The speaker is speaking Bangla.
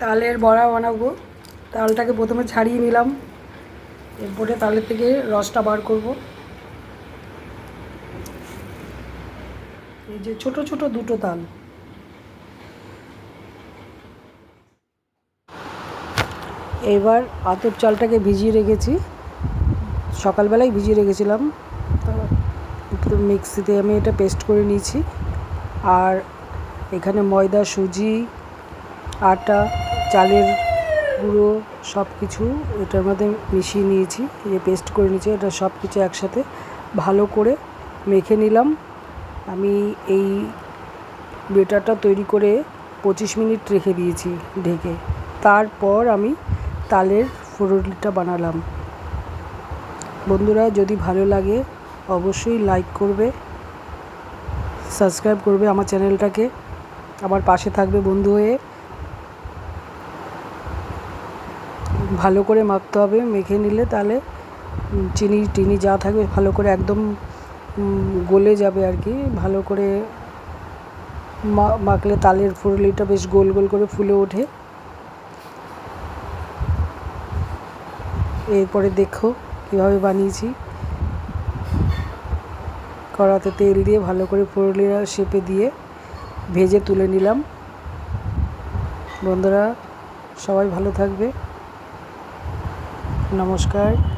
তালের বড়া বানাবো। তালটাকে প্রথমে ছাড়িয়ে নিলাম। এরপরে তালের থেকে রসটা বার করব। এই যে ছোট ছোট দুটো তাল। এবার আতপ চালটাকে ভিজিয়ে রেখেছি। সকালবেলায় ভিজিয়ে রেখেছিলাম। তো মিক্সিতে আমি এটা পেস্ট করে নিয়েছি। আর এখানে ময়দা, সুজি, আটা চালের গুঁড়ো সব কিছু এটার মধ্যে মিশিয়ে নিয়েছি যে পেস্ট করে নিয়েছি, এটা সব কিছু একসাথে ভালো করে মেখে নিলাম। আমি এই বেটারটা তৈরি করে পঁচিশ মিনিট রেখে দিয়েছি ঢেকে। তারপর আমি তালের ফুরুলিটা বানালাম। বন্ধুরা, যদি ভালো লাগে অবশ্যই লাইক করবে সাবস্ক্রাইব করবে আমার চ্যানেলটাকে। আমার পাশে থাকবে বন্ধু হয়ে। ভালো করে মাখতে হবে, মেখে নিলে তাহলে চিনি, টিনি যা থাকবে ভালো করে একদম গলে যাবে আর কি, ভালো করে মাখলে তালের ফুরলিটা বেশ গোল গোল করে ফুলে ওঠে। এরপরে দেখো কীভাবে বানিয়েছি। কড়াতে তেল দিয়ে ভালো করে ফুরলিরা শেপে দিয়ে ভেজে তুলে নিলাম। বন্ধুরা, সবাই ভালো থাকবে। নমস্কার।